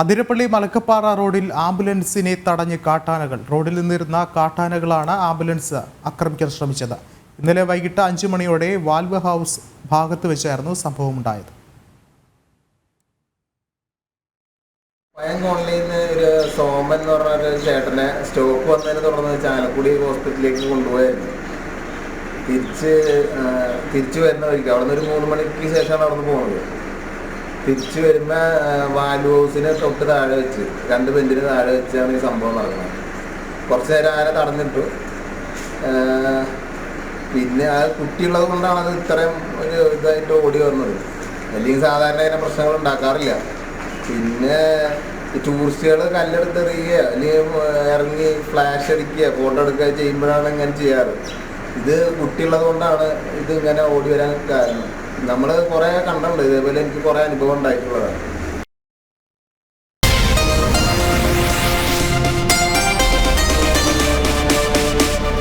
അതിരപ്പള്ളി മലക്കപ്പാറ റോഡിൽ ആംബുലൻസിനെ തടഞ്ഞ് കാട്ടാനകൾ. റോഡിൽ നിന്നിരുന്ന കാട്ടാനകളാണ് ആംബുലൻസ് ആക്രമിക്കാൻ ശ്രമിച്ചത്. ഇന്നലെ വൈകിട്ട് അഞ്ചു മണിയോടെ വാൽവ് ഹൗസ് ഭാഗത്ത് വെച്ചായിരുന്നു സംഭവമുണ്ടായത്. പയം കോളനിയിൽ നിന്ന് ഒരു സോമൻ എന്ന് പറഞ്ഞ ഒരു ചേട്ടനെ സ്റ്റോക്ക് വന്നതിനെ തുടർന്ന് ചാലക്കുടി ഹോസ്പിറ്റലിലേക്ക് കൊണ്ടുപോയായിരുന്നു. തിരിച്ച് തിരിച്ചു വരുന്ന വഴിക്ക്. അവിടെ നിന്ന് ഒരു മൂന്ന് മണിക്ക് ശേഷമാണ് അവിടെ നിന്ന് പോകുന്നത് തിരിച്ച് വരുന്ന വാൽവ് ഹൗസിന് തൊട്ട് താഴെ വെച്ച് രണ്ട് ബെഞ്ചിന് താഴെ വെച്ചാണ് ഈ സംഭവം നടക്കുന്നത് കുറച്ച് നേരം ആരെ തടഞ്ഞിട്ടു. പിന്നെ ആ കുട്ടിയുള്ളത് കൊണ്ടാണ് അത് ഇത്രയും ഒരു ഇതായിട്ട് ഓടി വന്നത്. അല്ലെങ്കിൽ സാധാരണ ഇങ്ങനെ പ്രശ്നങ്ങൾ ഉണ്ടാക്കാറില്ല. പിന്നെ ടൂറിസ്റ്റുകൾ കല്ലെടുത്തെറിയുക അല്ലെങ്കിൽ ഇറങ്ങി ഫ്ലാഷ് അടിക്കുക ഫോട്ടോ എടുക്കുക ചെയ്യുമ്പോഴാണ് ഇങ്ങനെ ചെയ്യാറ്. ഇത് കുട്ടിയുള്ളത് കൊണ്ടാണ് ഇത് ഇങ്ങനെ ഓടി വരാൻ കാരണം. നമ്മൾ കുറേ കണ്ടിട്ടുണ്ട്. ഇതേപോലെ എനിക്ക് കുറേ അനുഭവം ഉണ്ടായിട്ടുള്ളതാണ്.